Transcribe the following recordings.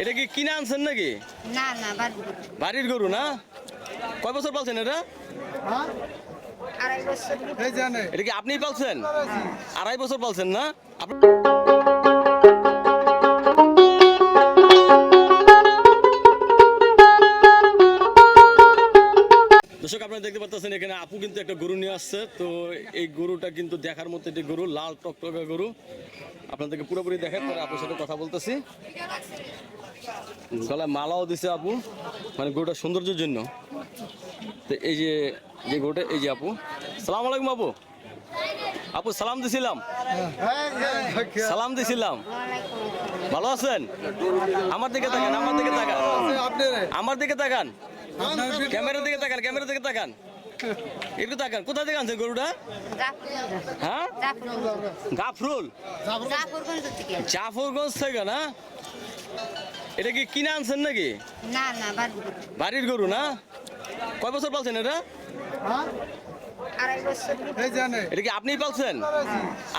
এটা কি কিনে আনছেন নাকি? না না বাড়ি বাড়ির গরু না? কয় বছর পালছেন এটা? আড়াই বছর। এই জানে এটা কি আপনিই পালছেন? আড়াই বছর পালছেন না? আপ- দর্শক আপনারা দেখতে পাচ্ছেন এখানে আপু কিন্তু একটা গরু নিয়ে আসছে। তো এই গরুটা কিন্তু দেখার মতো একটি গরু লাল টকটকা গরু। আপনাদেরকে পুরোপুরি দেখেন পরে আপুর সাথে কথা বলতেছি। গলায় মালাও দিছে আপু। মানে গরুটা সৌন্দর্যের জন্য। তো এই যে যে গরুটা এই যে আপু। সালাম আলাইকুম আপু। আপু সালাম দিছিলাম। সালাম দিছিলাম। ভালো আছেন? আমার দিকে তাকান আমার দিকে তাকান। আমার দিকে তাকান। ক্যামেরার দিকে তাকান ক্যামেরার দিকে তাকান। একটু তাকান। কোথা থেকে আনছেন গরুটা? হ্যাঁ? গাফরুল। জাফরগঞ্জ থেকে না? এটা কি কিনে আনছেন নাকি? না না বাড়ি বাড়ির গরু না? কয় বছর পালছেন এটা? আড়াই বছর। এই জানে এটা কি আপনিই পালছেন?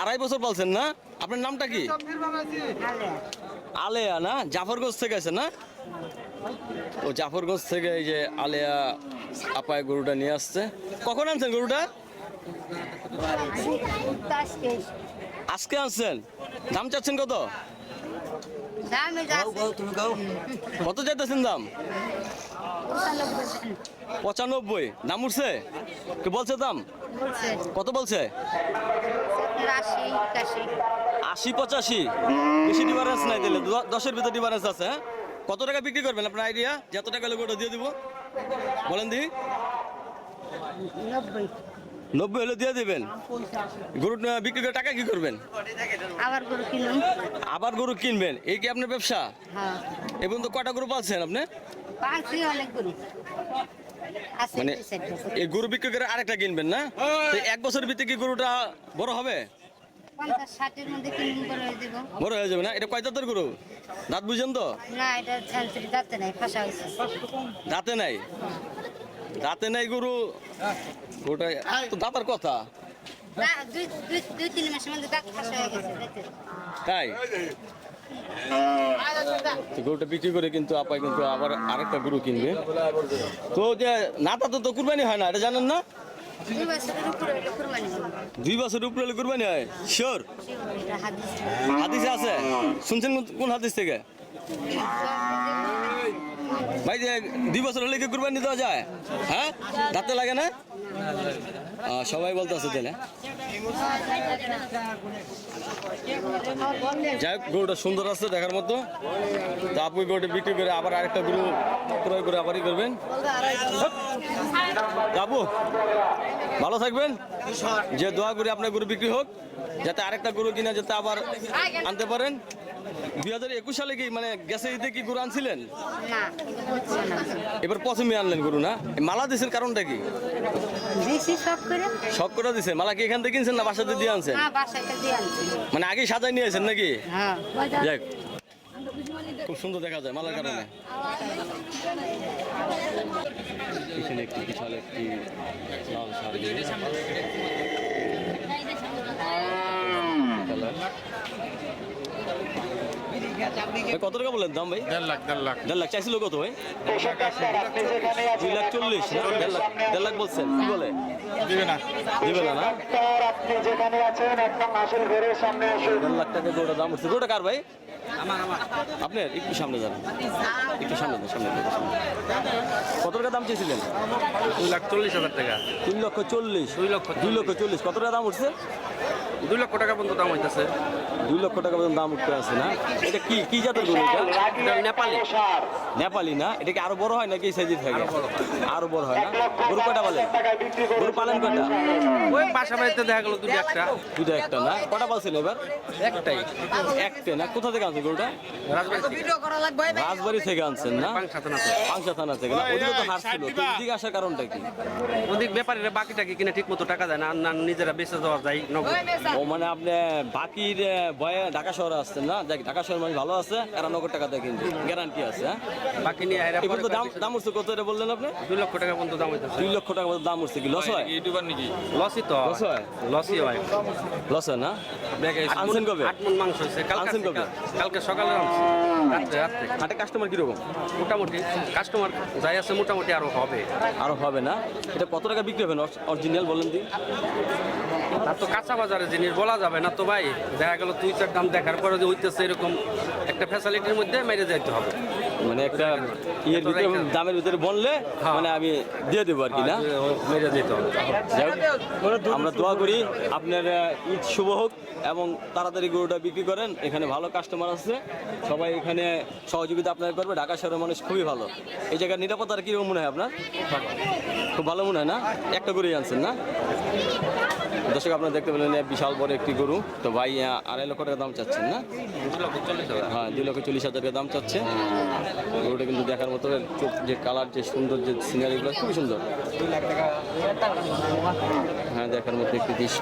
আড়াই বছর পালছেন না? আপনার নামটা কি? আলে আলেয়া না? জাফরগঞ্জ থেকে আছে না? ও জাফরগঞ্জ থেকে এই যে আলেয়া আপায় গরুটা নিয়ে আসছে। কখন আনছেন গরুটা? আজকে আনছেন? দাম চাচ্ছেন কত? কত চাইতেছেন দাম? পঁচানব্বই। দাম উঠছে? কি বলছে দাম? কত বলছে? আশি পঁচাশি। বেশি ডিফারেন্স নাই দিলে দশের ভিতর ডিফারেন্স আছে হ্যাঁ? কত টাকা বিক্রি করবেন? আপনার আইডিয়া যত টাকা লোক ওটা দিয়ে দিব। বলেন দি। নব্বই। নব্বই হলে দিয়ে দেবেন। গরু বিক্রি করে টাকা কি করবেন? আবার গরু কিনুন আবার গরু কিনবেন। এই কি আপনার ব্যবসা? এবং তো কটা গরু পাচ্ছেন আপনি? অনেক গরু। মানে এই গরু বিক্রি করে আরেকটা কিনবেন না? এক বছরের ভিতরে কি গরুটা বড় হবে? বড় হয়ে যাবে। না? এটা কয় দাঁতের গরু? দাঁত বুঝেন তো? না এটা দাঁতে নাই? দাঁতে নাই গরু। গরুটা তো দাঁতার কথা। তাই? গরুটা বিক্রি করে কিন্তু আপাই কিন্তু আবার আরেকটা গরু কিনবে। তো যে নাতা তো কুরবানি হয় না এটা জানেন না? দুই বছর উপরে হলে কুরবানি হয়। শিওর হাদিস। আছে? শুনছেন কোন- কোন হাদিস থেকে? ভাই দুই বছর হলে কি কুরবানি দেওয়া যায়? হ্যাঁ? দাঁতে লাগে না? সবাই বলতে আছে তাহলে। যাই হোক, গরুটা সুন্দর আছে দেখার মতো। তা আপনি গরুটা বিক্রি করে আবার আরেকটা গরু ক্রয় করে আবারই করবেন। আপু ভালো থাকবেন। যে দোয়া করি আপনার গরু বিক্রি হোক, যাতে আরেকটা গরু কিনা যাতে আবার আনতে পারেন। দুই হাজার একুশ সালে কি মানে গ্যাসে ঈদে কি গরু আনছিলেন? এবার প্রথমে আনলেন গরু না? মালা দিছেন কারণটা কি? শখ করে। দিছে মালা কি এখান থেকে কিনছেন না বাসাতে দিয়ে আনছেন? মানে আগে সাজাই নিয়েছেন নাকি? হ্যাঁ। যাক খুব সুন্দর দেখা যায় মালার কারণে। পিছনে একটি বিশাল একটি লাল শাড়ি। কত টাকা বললেন? দাম ভাই? দেড় লাখ দেড় লাখ। দেড় লাখ। চাইছিল কত ভাই? দুই লাখ চল্লিশ দেড় লাখ দেড় লাখ বলছেন কি বলে? দিবে না। দিবে না না? আপনি যেখানে আছেন একদম আসল ঘরের সামনে আসুন। দেড় লাখ টাকা গরুটার দাম উঠছে। গরুটা কার ভাই? আপনার? একটু সামনে যান। একটু সামনে যান সামনে কত টাকা দাম চেয়েছিলেন? দুই লাখ চল্লিশ হাজার টাকা। তিন লক্ষ চল্লিশ। দুই লক্ষ দুই লক্ষ চল্লিশ। কত টাকা দাম উঠছে? দুই লক্ষ টাকা পর্যন্ত দাম হইতেছে। দুই লক্ষ টাকা পর্যন্ত দাম উঠতে আছে না? এটা কি কি জাতের গরু এটা? এটা নেপালি। নেপালি। না? এটা কি আরও বড় হয় নাকি থাকে? আরও বড় হয়। না? গরু কটা পালেন গরু পালেন কটা ওই বাসা বাড়িতে দেখা গেল দুই একটা। দুটো একটা না? কটা পালছেন এবার? একটাই। একটা না? কোথা থেকে আনছেন গরুটা? রাজবাড়ি থেকে। আনছেন না? পাংশা থানা থেকে। না? ওদিকে তো হার ছিল। তো এদিকে আসার কারণটা কি? ওদিক ব্যাপারীরা বাকি টাকি কিনে ঠিক মতো টাকা দেয় না? না নিজেরা বেঁচে যাওয়া যায় নগদ। ও মানে আপনি বাকির ভয়ে ঢাকা শহরে আসছেন না? দেখ ঢাকা শহর মানে ভালো আছে এরা নগদ টাকা দেয় কিন্তু। গ্যারান্টি আছে হ্যাঁ? বাকি নিয়ে দাম দাম উঠছে কত এটা বললেন আপনি? দুই লক্ষ টাকা পর্যন্ত দাম হইতেছে দুই লক্ষ টাকা মতো দাম উঠছে কি? লস হয়? লসই তো। লস হয়। লসই হয় লস হয় না আনছেন কবে? আট মন মাংস হয়েছে। কালকে আনছেন কবে? কালকে সকালে আনছি। রাত্রে রাত্রে। হাটে কাস্টমার কীরকম? মোটামুটি কাস্টমার যাই আছে মোটামুটি আরও হবে। আরও হবে না? এটা কত টাকা বিক্রি হবে? অরিজিনাল বলেন দিন। তো কাঁচা বাজারে জিনিস বলা যাবে না তো ভাই। দেখা গেল দুই চার দাম দেখার পরে যে হইতেছে এরকম একটা ফ্যাসিলিটির মধ্যে মেরে যাইতে হবে। মানে একটা ইয়ের ভিতরে দামের ভিতরে বললে হ্যাঁ। মানে আমি দিয়ে দেবো আর কি না? হোক, আমরা দোয়া করি আপনার ঈদ শুভ হোক এবং তাড়াতাড়ি গরুটা বিক্রি করেন। এখানে ভালো কাস্টমার আছে। সবাই এখানে সহযোগিতা আপনার করবে। ঢাকা শহরের মানুষ খুবই ভালো। এই জায়গার নিরাপত্তার কীরকম মনে হয় আপনার? খুব ভালো মনে হয় না? একটা গরুই আনছেন না? দর্শক, আপনারা দেখতে পেলেন বিশাল বড় একটি গরু। তো ভাই আড়াই লক্ষ টাকা দাম চাচ্ছেন না? হ্যাঁ দুই লক্ষ চল্লিশ হাজার টাকা দাম চাচ্ছে। গরুটা কিন্তু দেখার মতো চোখ, যে কালার, যে সুন্দর, যে সিনারিগুলো খুবই সুন্দর। হ্যাঁ দেখার মতো একটি দৃশ্য।